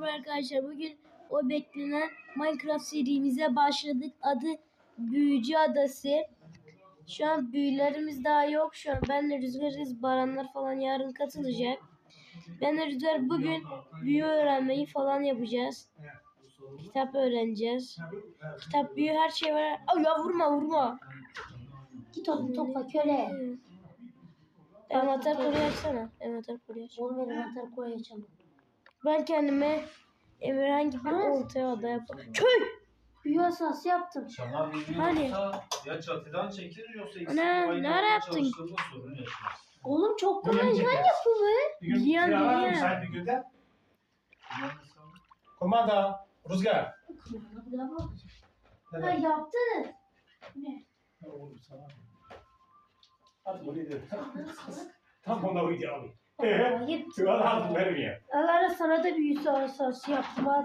Merhaba arkadaşlar. Bugün o beklenen Minecraft serimize başladık. Adı Büyücü Adası. Şu an büyülerimiz daha yok. Şu an benle Rüzgar'ız. Baranlar falan yarın katılacak. Benle Rüzgar bugün büyü öğrenmeyi falan yapacağız. Kitap öğreneceğiz. Kitap, büyü her şey var. Ay ya vurma vurma. Git onu topla köle. Envanter koruyu açsana. Envanter koruyu aç. Oğlum atar koyacağım. Ben kendime herhangi bir ortaya ada yapayım. Köy! Büyü asası yaptım. Şaman Hani? bilmiyorsa ya çatıdan çekilir yoksa ikisi Ana, aynı ne anda yaptın? çalıştığında sorun yaşarız. Oğlum çok kolay lan ders. yapımı. Bir gün müsait bir günde. Komanda, Rüzgar. Daha bakacağım. Ha Neden? yaptı. Ne? Ne olur sana? Hadi bunu edelim. Tam ona alayım. Ayıp. Kral aldım vermeye. Alara sana da büyü asası yaptım al.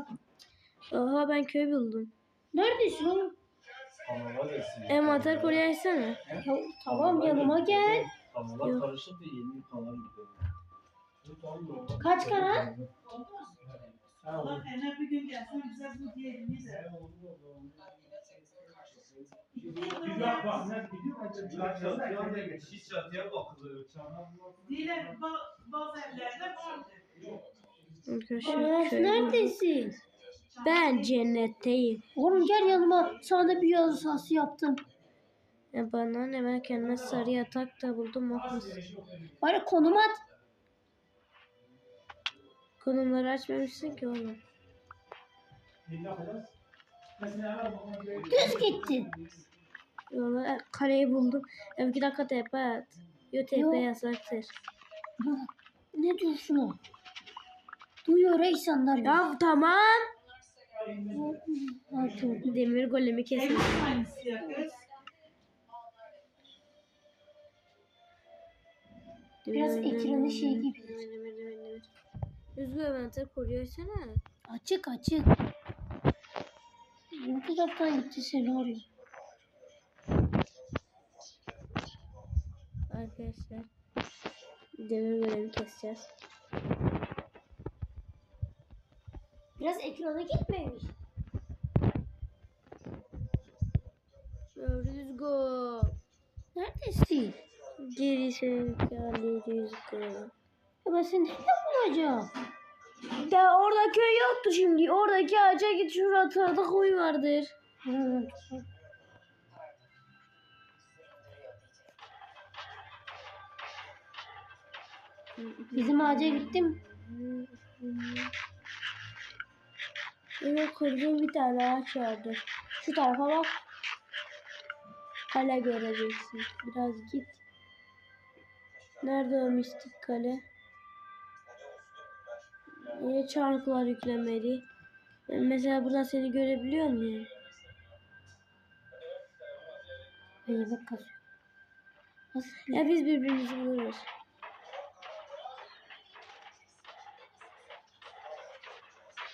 Oha ben köy buldum. Neredesin oğlum? Kanala versin. Envanter koruyu açsana. Ya, tamam yanıma gel. Kanala Yok. karışıp da yeni bir kanal gidiyor. Kaç kanal? Allah bir gün gelsin bize bu diyelim bak bak ne gidiyor bir çatıya bakılıyor. Bazı evlerde vardır. Arkadaşlar neredesin? Ben cennetteyim. Oğlum gel yanıma. Sana da büyü asası yaptım. Ya bana ne ben kendime sarı yatak da buldum. Mahmut. Bari konum at. Konumları açmamışsın ki oğlum. Düz gittin. Yola kaleyi buldum. İki dakika tepe at. Yo tepe yasaktır. Ne diyorsun o? Duyuyor insanlar. Ya tamam. Demir golemi kesin. Biraz ekranı şey gibi. Rüzgar envanter koruyu açsana. Açık açık. Bu taraftan gitti seni arıyor. Arkadaşlar. Demir golemi keseceğiz. Biraz ekrana gitmemiş. Ya Rüzgar. Neredesin? Geri sevgili Rüzgar. Ya ben seni ne bulacağım? Ya orada köy yoktu şimdi. Oradaki ağaca git şurada da koy vardır. Hı. Bizim ağaca gittim. Yine kurduğum bir tane ağaç vardı. Şu tarafa bak. Kale göreceksin. Biraz git. Nerede o mistik kale? Yine çarklar yüklemeli. Ben mesela buradan seni görebiliyor muyum? Ben yemek kasıyorum. Nasıl? Ya biz birbirimizi buluruz.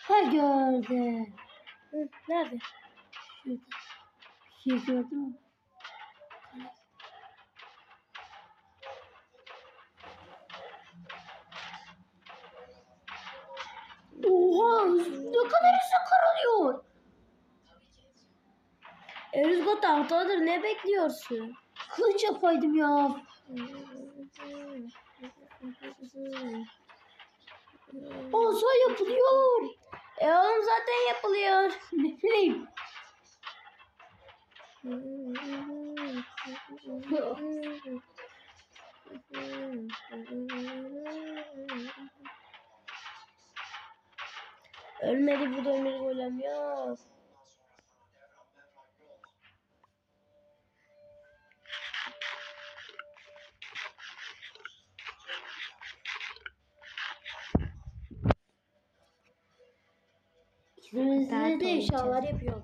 Ha gördüm. Hı, nerede? Şurada. Şey gördün mü? Oha ne kadar hızlı karalıyor. E, Rüzgar tahtadır ne bekliyorsun? Kılıç yapaydım ya. Asa yapılıyor. E oğlum zaten yapılıyor. Ne bileyim. Ölmedi bu demir golem ya. İkimizde de eşyalar yapıyor.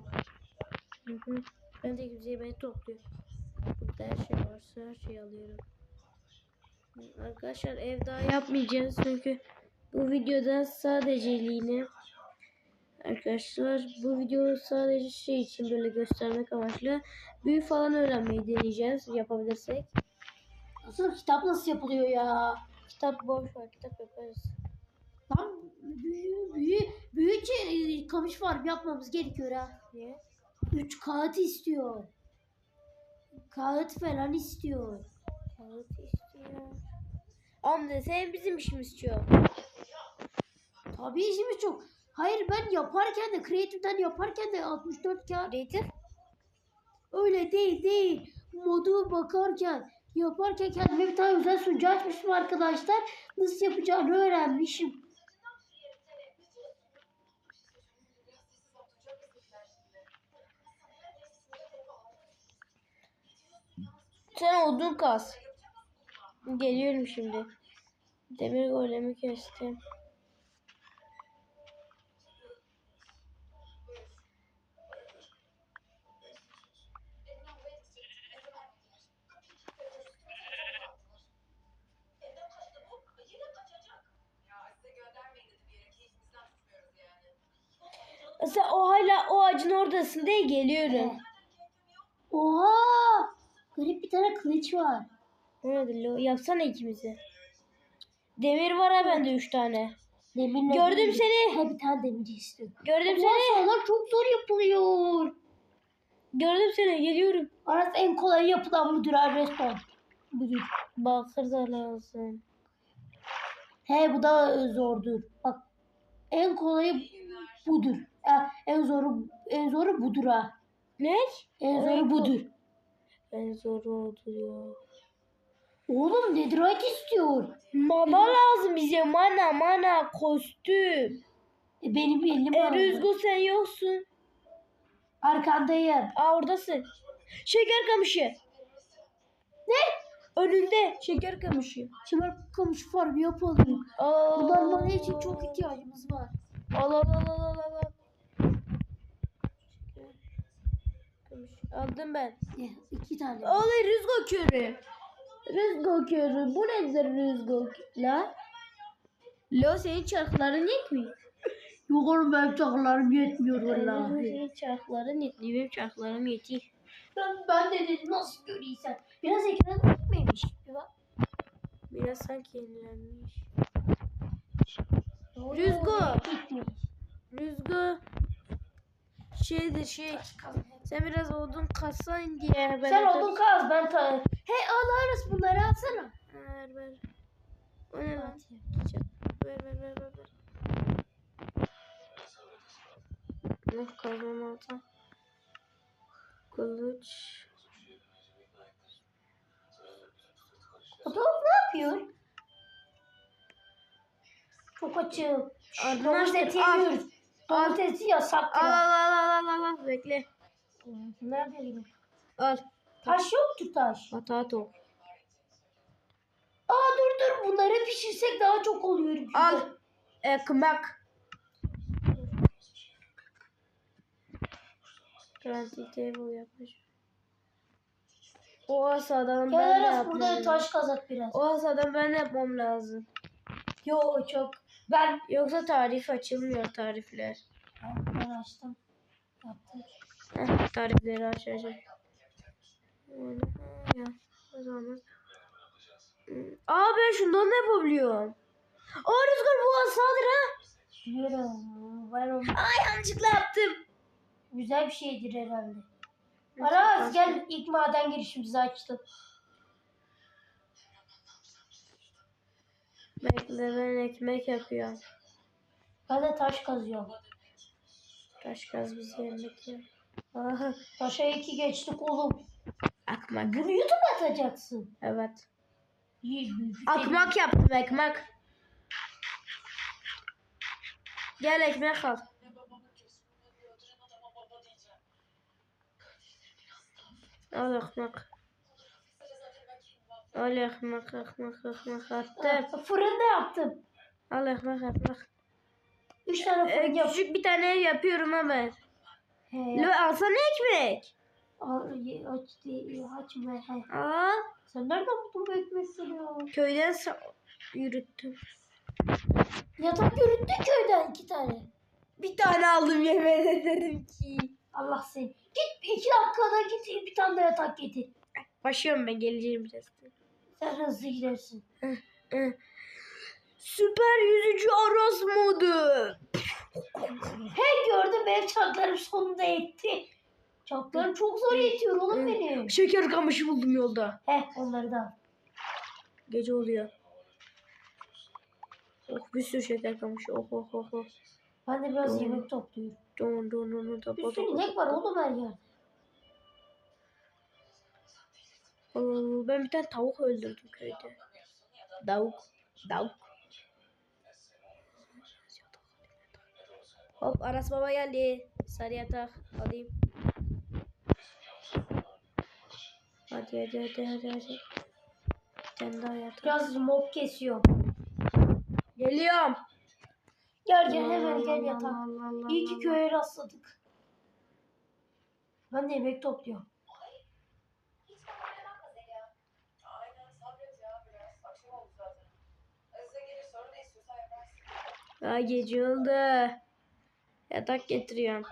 Hı hı. Ben de güzel beni topluyor. Burada her şey varsa her şeyi alıyorum. Arkadaşlar ev daha yapmayacağız çünkü bu videoda sadeceliğine Arkadaşlar bu video sadece şey için böyle göstermek amaçlı büyü falan öğrenmeyi deneyeceğiz yapabilirsek. Nasıl kitap nasıl yapılıyor ya? Kitap boş ver kitap yaparız. Lan büyü büyü büyü e, kamış farm yapmamız gerekiyor ha. Niye? 3 kağıt istiyor. Kağıt falan istiyor. Kağıt istiyor. Amca sen bizim işimiz çok. Tabii işimiz çok. Hayır ben yaparken de Creative'den yaparken de 64 kağıt Rated? öyle değil değil. Modu bakarken yaparken kendime bir tane özel sunucu açmışım arkadaşlar. Nasıl yapacağını öğrenmişim. Sen odun kas. Geliyorum şimdi. Demir golemi kestim. Sen o hala o ağacın oradasın değil geliyorum. Oha! Bir tane kılıç var. Nedir lo? Yapsana ikimizi. Demir var ha bende üç tane. Demirle Gördüm değil. seni. Ha bir tane demir istiyorum. Gördüm Ama seni. sağlar çok zor yapılıyor. Gördüm seni. Geliyorum. Arası en kolay yapılan budur ha resmen. Budur. Bakır da lazım. He bu da zordur. Bak en kolayı budur. Ha, en zoru en zoru budur ha. Ne? En zoru budur. En zoru ya. Oğlum netherite istiyor. Mana lazım bize. Mana mana kostüm. E, benim elim E, var. Rüzgar sen yoksun. Arkandayım. Aa oradasın. Şeker kamışı. Ne? Önünde şeker kamışı. Şimdi kamış farmı yapalım. Aa. Bunlar için çok ihtiyacımız var. Al al al al al al. Al. Kamış. Aldım ben. Ne? İki tane. Olay rüzgar körü. Rüzgar körü. Bu nedir rüzgar? La? Lo senin çarkların yetmiyor. Yok oğlum benim çaklarım yetmiyor vallahi. Senin çarkların yetmiyor. Benim çarklarım yetiyor. Ben, ben de dedim nasıl göreysen. Biraz ekranı gitmemiş. Biraz sanki yenilenmiş. Rüzgar. Rüzgar. Şeydir şey. Sen biraz odun kassan diye. Ben Sen odun kaz ben ta. He alırız bunları alsana. Ver ver. O ne lan? Ver ver ver ver. Ne kazmam alta. Kılıç. O tavuk ne yapıyor? Çok açım. Domuz eti. Domuz eti yasak Al al al al al al. Bekle. Nerede? Al. Taş yoktur taş. Patato. Aa dur dur bunları pişirsek daha çok oluyor. Al. Ekmek. Crafting table yapmış. O asadan ben de yapmam burada taş kazak biraz. O asadan ben de yapmam lazım. Yo çok. Ben Yoksa tarif açılmıyor tarifler. ben açtım. Heh, tarifleri açacağım. Ya, o zaman. Hmm. Aa ben şundan da yapabiliyorum. Aa Rüzgar bu asadır ha. Biliyorum. Ben onu Ay yanlışlıkla yaptım. güzel bir şeydir herhalde. Aras gel ilk maden girişimizi açtım. Bekle ben ekmek yapıyorum. Ben de taş kazıyorum. Taş gaz bizi ya. Aha. Taşa iki geçtik oğlum. Akmak. Bunu YouTube'a atacaksın. Evet. İyi. Akmak yaptım ekmek. Gel ekmek al. Al ekmek. Al ekmek, ekmek, ekmek attım. Fırında yaptım. Al ekmek, ekmek. Üç tane Ee, fırın yap. küçük bir tane yapıyorum. He, Lo alsana ekmek. al, ye- aç, he. Al. Sen nereden buldun bu ekmekleri ya? Köyden sa- yürüttüm. Yatak yürüttü köyden iki tane. Bir tane aldım yemin ederim ki. Allah seni. Git iki dakikada git bir tane de yatak getir. Başlıyorum ben geleceğim birazdan. Sen hızlı gidersin. Süper yüzücü Aras modu. Oğlum benim çarklarım sonunda yetti. Çarklarım çok zor yetiyor oğlum benim. Şeker kamışı buldum yolda. Heh onları da. al. Gece oluyor. Oh bir sürü şeker kamışı. Oh oh oh oh. Ben de biraz Doğru. yemek topluyorum. Don don don don Bir sürü inek var oğlum her yerde. Ben bir tane tavuk öldürdüm köyde. Tavuk. Tavuk. Hop Aras baba geldi. Sarı yatak alayım. Hadi hadi hadi hadi hadi. Tane daha yatak. Biraz mob kesiyor. Geliyorum. Gel gel hemen gel yatak. İyi ki köye rastladık. Ben de yemek topluyorum. Daha gece oldu. Yatak getiriyorum.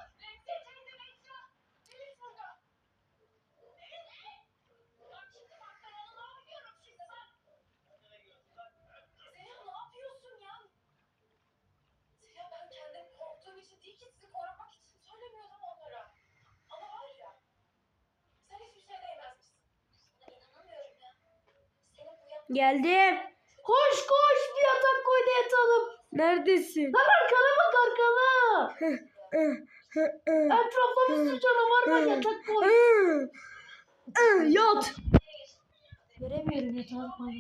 Geldim. Koş koş bir yatak koy da yatalım. Neredesin? Lan arkana bak arkana. Etrafta bir sürü canavar var yatak koy. Yat. Göremiyorum yatağı bana.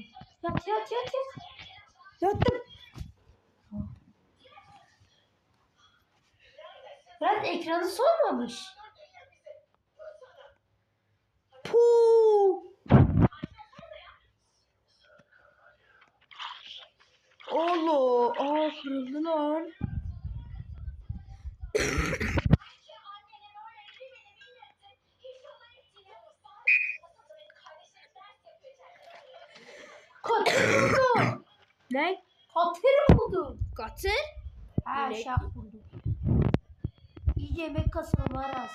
Yat yat yat yat. Yattım. Ben ekranı solmamış. Puh. Olo. Aa kırıldı lan. Kater buldum. Ne? Kater buldum. Katır? Ha İnek. şak buldum. İyice yemek kasabı var az.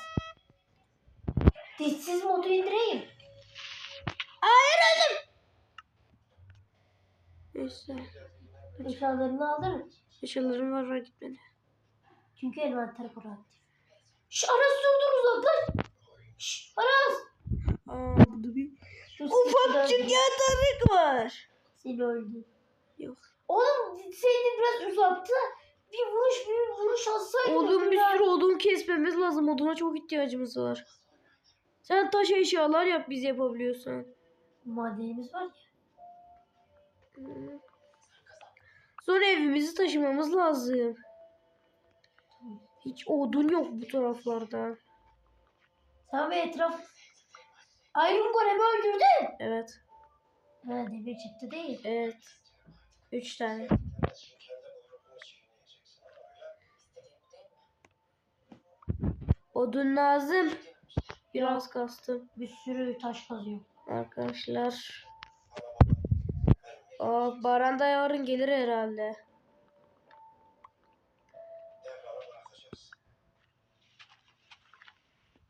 Dişsiz modu indireyim. Hayır öldüm. Neyse. Eşyalarını aldın. Eşyalarım var var gitmedi. Çünkü envanter proaktif. Şş Aras dur dur uzaklaş. Şş Aras. Aa burada bir ufakçık yatarık var. Seni öldü. Yok. Oğlum seni biraz uzattı. Bir vuruş bir vuruş atsaydın. Odun bir sürü odun kesmemiz lazım. Oduna çok ihtiyacımız var. Sen taş eşyalar yap biz yapabiliyorsan. Madenimiz var ya. Sonra evimizi taşımamız lazım. Hiç odun yok bu taraflarda. Sen bir etraf... Iron Golem'i öldürdün. Evet. Ha demir çıktı değil. Evet. Üç tane. Odun lazım. Biraz kastım. Bir sürü taş kazıyor. Arkadaşlar. Aa, Baran da yarın gelir herhalde.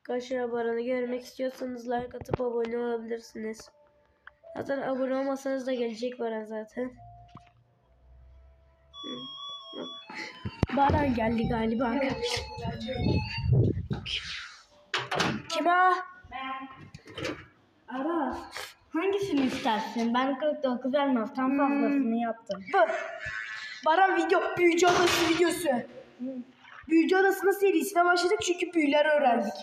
Arkadaşlar Baran'ı görmek istiyorsanız like atıp abone olabilirsiniz. Zaten abone olmasanız da gelecek Baran zaten. Baran geldi galiba arkadaşlar. Kim o? Aras, hangisini istersin? Ben 49 elmas tam fazlasını yaptım. Bu. Baran video, büyücü adası videosu. Büyücü adasının serisine başladık çünkü büyüler öğrendik.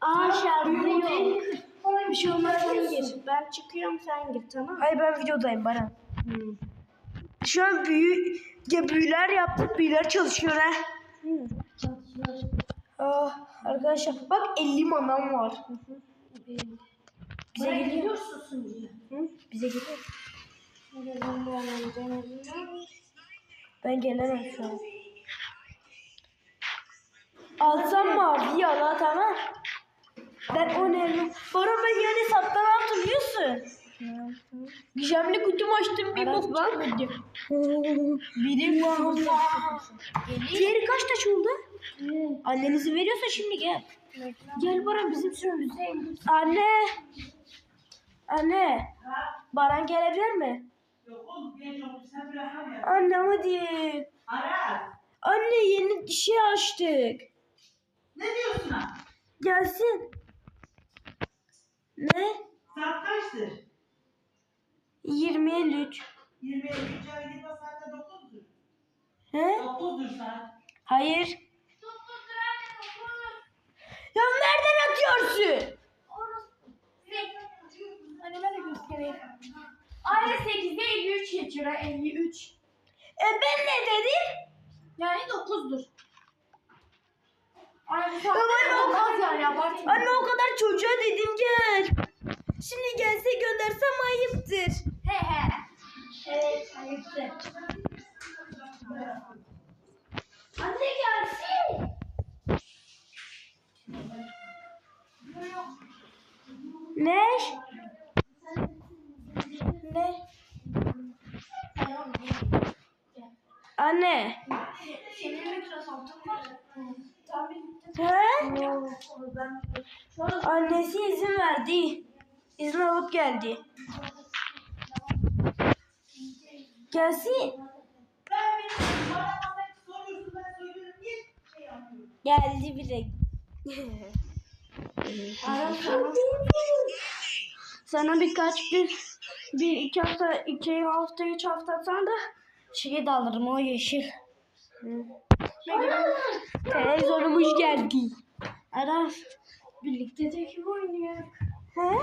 Aa şarkı yok. Bir şey olmaz sen gir. Ben çıkıyorum sen gir tamam mı? Hayır ben videodayım Baran. Şu an büyü, ya büyüler yaptık, büyüler çalışıyor ha. Ah, arkadaşlar bak 50 manam var. Bize geliyor. Hı? Bize geliyor. Ben gelemem şu an. Alsam mavi yala tamam. Ben o ne? Bana ben yani hesapta ne yaptım biliyorsun? Gizemli kutumu açtım bir bok çıkmadı. Biri Diğeri kaç taş oldu? Annenizi veriyorsa şimdi gel. Gel Baran bizim sürümüze. Anne. Anne. Baran gelebilir mi? Anne hadi. Anne yeni şey açtık. Ne diyorsun ha? Gelsin. Ne? Saat kaçtır? 20 53. 20 23 ay gitme saatte 9'dur. He? 9'dur saat. Hayır. Ya nereden atıyorsun? Anneme de göstereyim. Aile 8'de 53 geçiyor. 53. E ben ne dedim? Yani 9'dur. Ay bu Tamam, saatte o- olmaz yani abartma. Anne o kadar çocuğa dedim gel. Şimdi gelse göndersem ayıptır. He he. Evet ayıptı. Anne gelsin. Ne? Ne? Anne. Senin Microsoft'un var. Tabii. He? Annesi izin verdi. İzin alıp geldi. Gelsin. Geldi bile. Sana birkaç gün, bir iki hafta, iki hafta, üç hafta sonra da şeyi de alırım o yeşil. Televizyonumuz geldi. Aras, birlikte tekip oynayak. He?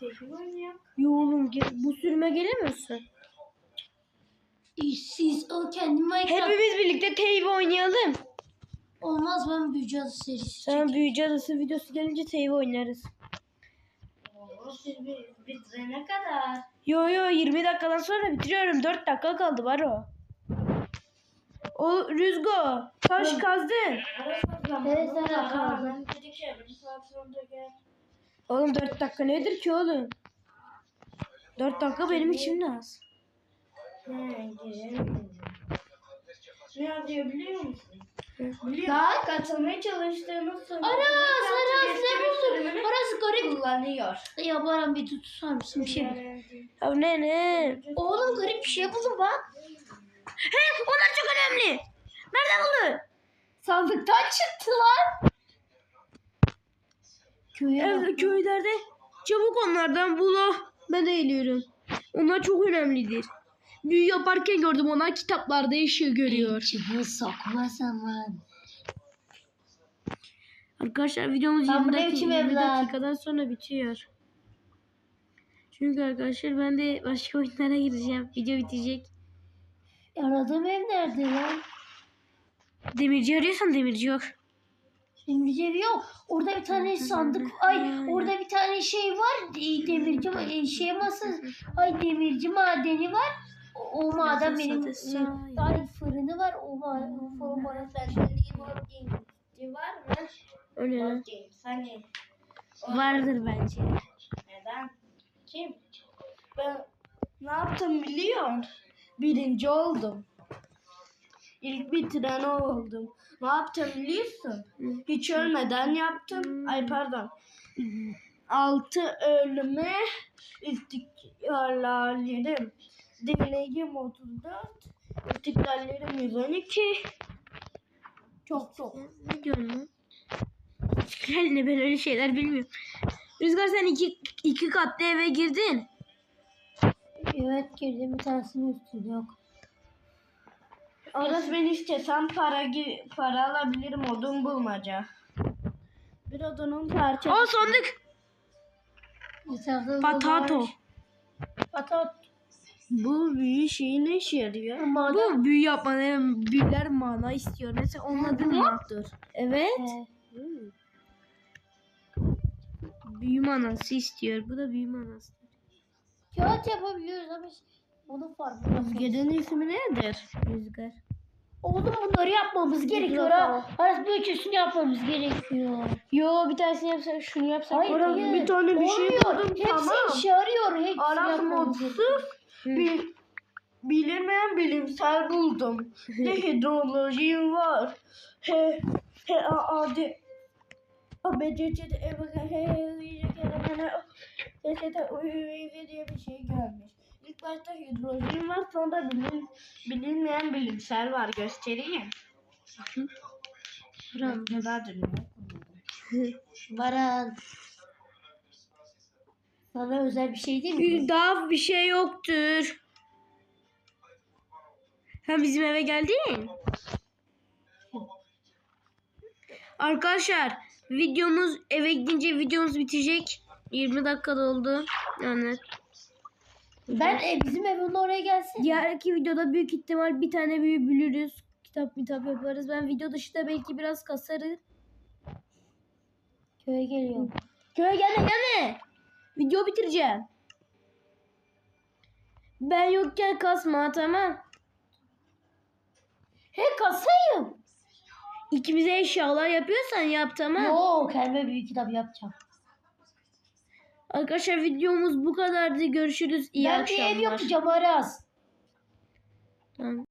Tekip oynayak. Yo oğlum bu sürüme gelemiyorsun. İşsiz o kendi Minecraft. Hepimiz birlikte teybi oynayalım. Olmaz ben büyücü adı serisi. Sonra büyücü adası videosu gelince teybi oynarız. Siz bitirene kadar. Yo yo 20 dakikadan sonra bitiriyorum. 4 dakika kaldı var o. O Rüzgo taş kazdın. Evet, evet, kaldım. Oğlum 4 dakika nedir ki oğlum? 4 dakika benim için az. Ne yapıyor biliyor musun? Bak. Katılmaya eski ne bir bu? sürümünü Aras garip. kullanıyor. Ya Baran bir tutsar mısın bir şey? Ya ne ne? Oğlum garip bir şey buldum bak. He onlar çok önemli. Nereden buldun? Sandıktan çıktılar. Köye. Evet, köylerde çabuk onlardan bul o. Ben de geliyorum. Onlar çok önemlidir. Büyü yaparken gördüm onlar kitaplarda ışığı görüyor. Çubuğu sokma zaman. Arkadaşlar videomuz Lan 20, bu ne dakika, biçim 20 evlat? dakikadan sonra bitiyor. Çünkü arkadaşlar ben de başka oyunlara gireceğim. Video bitecek. Aradığım ev nerede lan? Demirci arıyorsan demirci yok. Demirci evi yok. Orada bir tane sandık. Ay orada bir tane şey var. e, Demirci e, şey masası. Ay demirci madeni var. O, o maden benim. E, Ay fırını var. O maden. O fırın bana var mı? Öyle. Hani Vardır bence. neden? Kim? Ben ne yaptım biliyor musun? Birinci oldum. İlk bitiren o oldum. Ne yaptım biliyorsun? Hiç ölmeden yaptım. Ay pardon. Altı ölüme istiklallerim. Deneyim 34. İstiklallerim 112. Çok çok. Ne diyorsun lan? ne ben öyle şeyler bilmiyorum. Rüzgar sen iki, iki katlı eve girdin. Evet girdim bir tanesinin üstü yok. Orası ben istesem para para alabilirim odun bulmaca. Bir odunun parçası. O sandık. Patato. Patat. Bu büyü şeyi ne işe yarıyor? Maden. Bu büyü yapmanın büyüler mana istiyor. Mesela onun adı ne? Evet. He. Büyü manası istiyor. Bu da büyü manası. Kağıt yapabiliyoruz ama onun farkında. Rüzgarın ismi nedir? Rüzgar. Oğlum bunları yapmamız gerekiyor ha. Arası bir ölçüsünü yapmamız gerekiyor. Yo bir tanesini yapsak şunu yapsak. Hayır, hayır. bir tane bir şey Olmuyor. buldum, Hepsi tamam. işe yarıyor. Hepsi Aras yapmamız gerekiyor. modsuz bil, bilinmeyen bilimsel buldum. Ne hidrolojim var. He he a a de a b c c d e k h h i j k l m n o p p u v w diye bir şey gelmiş. İlk başta hidrojin var sonra bilin, bilinmeyen bilimsel var göstereyim. Buram. Ne ya? Baran. Sana özel bir şey değil mi? Daha bir şey yoktur. Ha bizim eve geldin. Arkadaşlar videomuz eve gidince videomuz bitecek. 20 dakikada oldu. Yani Ben e, bizim evin oraya gelsin. diğerki videoda büyük ihtimal bir tane büyü bülürüz. Kitap kitap yaparız. Ben video dışında belki biraz kasarız. Köye geliyorum. Köye gelme gelme. Video bitireceğim. Ben yokken kasma tamam. He kasayım. İkimize eşyalar yapıyorsan yap tamam. Yok kendime büyük kitap yapacağım. Arkadaşlar videomuz bu kadardı. Görüşürüz. İyi ben akşamlar. bir ev yapacağım Aras. Tamam.